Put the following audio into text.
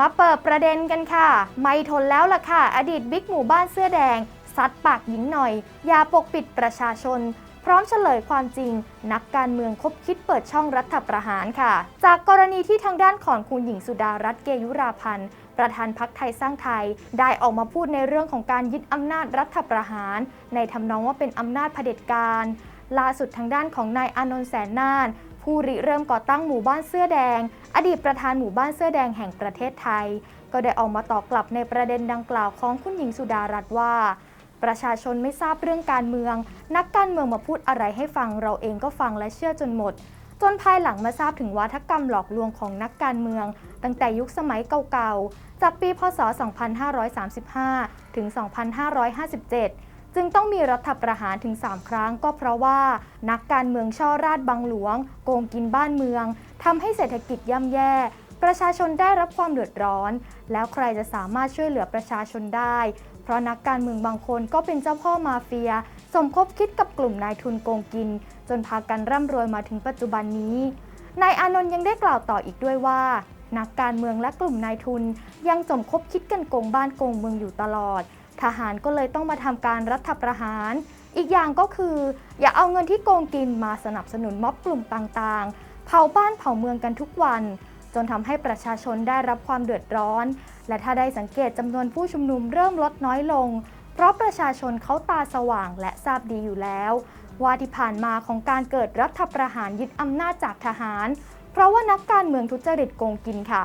มาเปิดประเด็นกันค่ะ ไม่ทนแล้วล่ะค่ะ อดีตบิ๊กหมู่บ้านเสื้อแดง ซัดปากหญิงหน่อยอย่าปกปิดประชาชน พร้อมเฉลยความจริง นักการเมืองคบคิดเปิดช่องรัฐประหารค่ะ จากกรณีที่ทางด้านของคุณหญิงสุดารัตน์เกยุราพันธ์ประธานพักไทยสร้างไทย ได้ออกมาพูดในเรื่องของการยึดอำนาจรัฐประหาร ในทำนองว่าเป็นอำนาจเผด็จการล่าสุดทางด้านของนายอานนท์แสนน่าน ผู้ริเริ่มก่อตั้งหมู่บ้านเสื้อแดง อดีตประธานหมู่บ้านเสื้อแดงแห่งประเทศไทย ก็ได้ออกมาตอบกลับในประเด็นดังกล่าวของคุณหญิงสุดารัตน์ว่า ประชาชนไม่ทราบเรื่องการเมือง นักการเมืองมาพูดอะไรให้ฟังเราเองก็ฟังและเชื่อจนหมด จนภายหลังมาทราบถึงวาทกรรมหลอกลวงของนักการเมือง ตั้งแต่ยุคสมัยเก่าๆจากปีพศ 2535 ถึง 2557 จึงต้องมีรัฐประหารถึง 3 ครั้งก็เพราะว่า นักการเมืองช่อราดบังหลวง โกงกินบ้านเมืองทำให้เศรษฐกิจย่ำแย่ ประชาชนได้รับความเดือดร้อน แล้วใครจะสามารถช่วยเหลือประชาชนได้ เพราะนักการเมืองบางคนก็เป็นเจ้าพ่อมาเฟีย สมคบคิดกับกลุ่มนายทุนโกงกิน จนพากันร่ำรวยมาถึงปัจจุบันนี้นายอานนท์ยังได้กล่าวต่ออีกด้วยว่า นักการเมืองและกลุ่มนายทุนยังสมคบคิดกันโกงบ้านโกงเมืองอยู่ตลอด ทหารก็เลยต้องมาทำการรัฐประหาร อีกอย่างก็คือ อย่าเอาเงินที่โกงกินมาสนับสนุนม็อบกลุ่มต่างๆ เผาบ้านเผาเมืองกันทุกวัน จนทำให้ประชาชนได้รับความเดือดร้อน และถ้าได้สังเกตจำนวนผู้ชุมนุมเริ่มลดน้อยลง เพราะประชาชนเขาตาสว่างและทราบดีอยู่แล้วว่าที่ผ่านมาของการเกิดรัฐประหารยึดอำนาจจากทหาร เพราะว่านักการเมืองทุจริตโกงกินค่ะ